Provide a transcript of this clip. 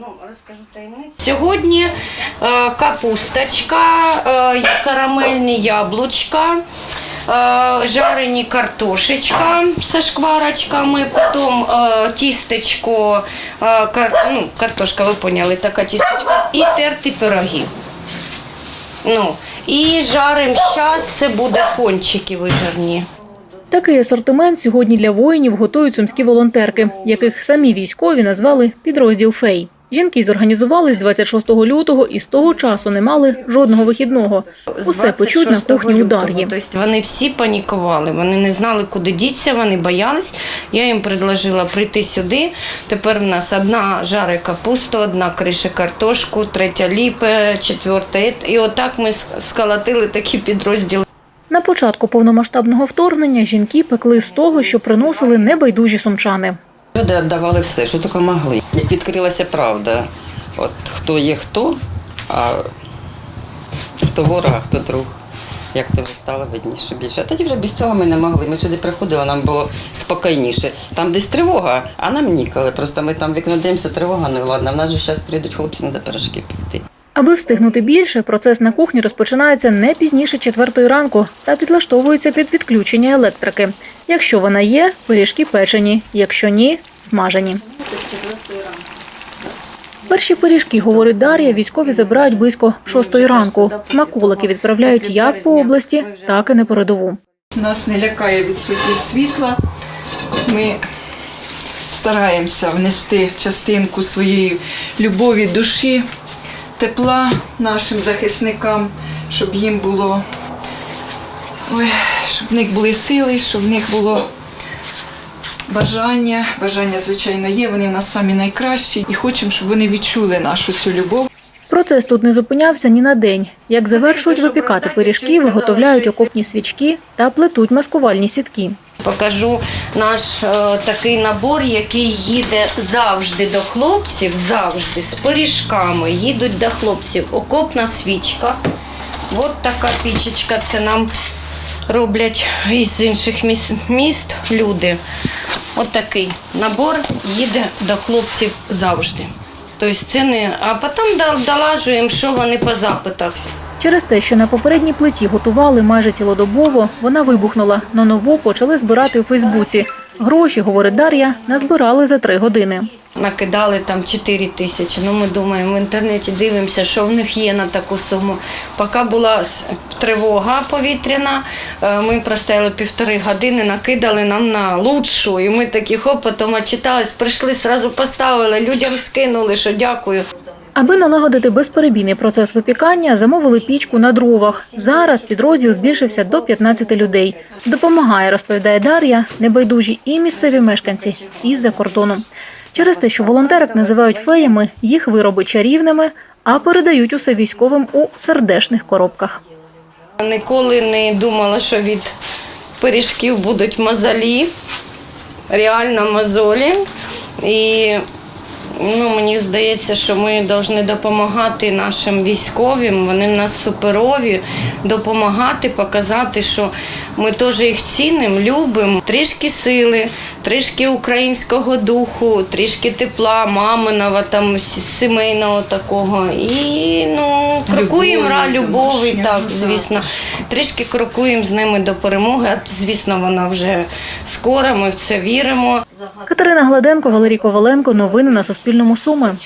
ну. Сьогодні е, капусточка, е, карамельні яблучка, е, жарені картошечка зі шкварочками, потім тістечко, ну, картошка, ви поняли, така тістечка, і терті пироги. Ну, і жарим зараз, це буде пончики вижарні. Такий асортимент сьогодні для воїнів готують сумські волонтерки, яких самі військові назвали підрозділ Фей. Жінки зорганізувались 26 лютого і з того часу не мали жодного вихідного. Усе печуть на кухні у. Дар'ї. Тобто вони всі панікували, вони не знали, куди дітися, вони боялись. Я їм предложила прийти сюди. Тепер в нас одна жарить капусту, одна крише картошку, третя ліпе, четверта. І отак ми сколотили такі підрозділи. На початку повномасштабного вторгнення жінки пекли з того, що приносили небайдужі сумчани. Люди віддавали все, що тільки могли. Як відкрилася правда, от хто є хто, а хто ворог, а хто друг. Як то вже стало видніше більше. Тоді вже без цього ми не могли. Ми сюди приходили, нам було спокійніше. Там десь тривога, а нам ніколи. Просто ми там вікно дивимося, тривога, ну і ладно, в нас же зараз прийдуть хлопці, треба пирожки пекти. Аби встигнути більше, процес на кухні розпочинається не пізніше четвертої ранку та підлаштовується під відключення електрики. Якщо вона є, пиріжки печені, якщо ні, смажені. Перші пиріжки, говорить Дар'я, військові забирають близько шостої ранку. Смаколики відправляють як по області, так і на передову. Нас не лякає відсутність світла. Ми стараємося внести частинку своєї любові, душі, тепла нашим захисникам, щоб їм було, ой, щоб в них були сили, щоб в них було бажання. Бажання, звичайно, є, вони в нас самі найкращі і хочемо, щоб вони відчули нашу цю любов. Процес тут не зупинявся ні на день. Як завершують випікати пиріжки, виготовляють окопні свічки та плетуть маскувальні сітки. Покажу наш е, такий набор, який їде завжди до хлопців, завжди з пиріжками їдуть до хлопців. Окопна свічка. От така пічечка. Це нам роблять із інших міс- міст люди. От такий набор їде до хлопців завжди. Тобто це не. А потім долажуємо, що вони по запитах. Через те, що на попередній плиті готували майже цілодобово, вона вибухнула. На нову почали збирати у Фейсбуці. Гроші, говорить Дар'я, назбирали за три години. Накидали там 4 тисячі. Ну, ми думаємо, в інтернеті дивимося, що в них є на таку суму. Поки була тривога повітряна, е, ми простояли півтори години, накидали нам на лучшу. І ми такі хоп, потім отчитались, прийшли, одразу поставили, людям скинули, що дякую. Аби налагодити безперебійний процес випікання, замовили пічку на дровах. Зараз підрозділ збільшився до 15 людей. Допомагає, розповідає Дар'я, небайдужі і місцеві мешканці із-за кордону. Через те, що волонтерок називають феями, їх вироби чарівними, а передають усе військовим у сердешних коробках. Ніколи не думала, що від пиріжків будуть мозолі, реально мозолі. І ну, мені здається, що ми повинні допомагати нашим військовим. Вони в нас суперові, допомагати, показати, що ми теж їх цінимо, любимо. Трішки сили, трішки українського духу, трішки тепла, маминого, там, сімейного такого. І ну, крокуємо любові, так, звісно. Трішки крокуємо з ними до перемоги. А, Звісно, вона вже скоро, ми в це віримо. Катерина Гладенко, Валерій Коваленко. Новини на Суспільному Суми.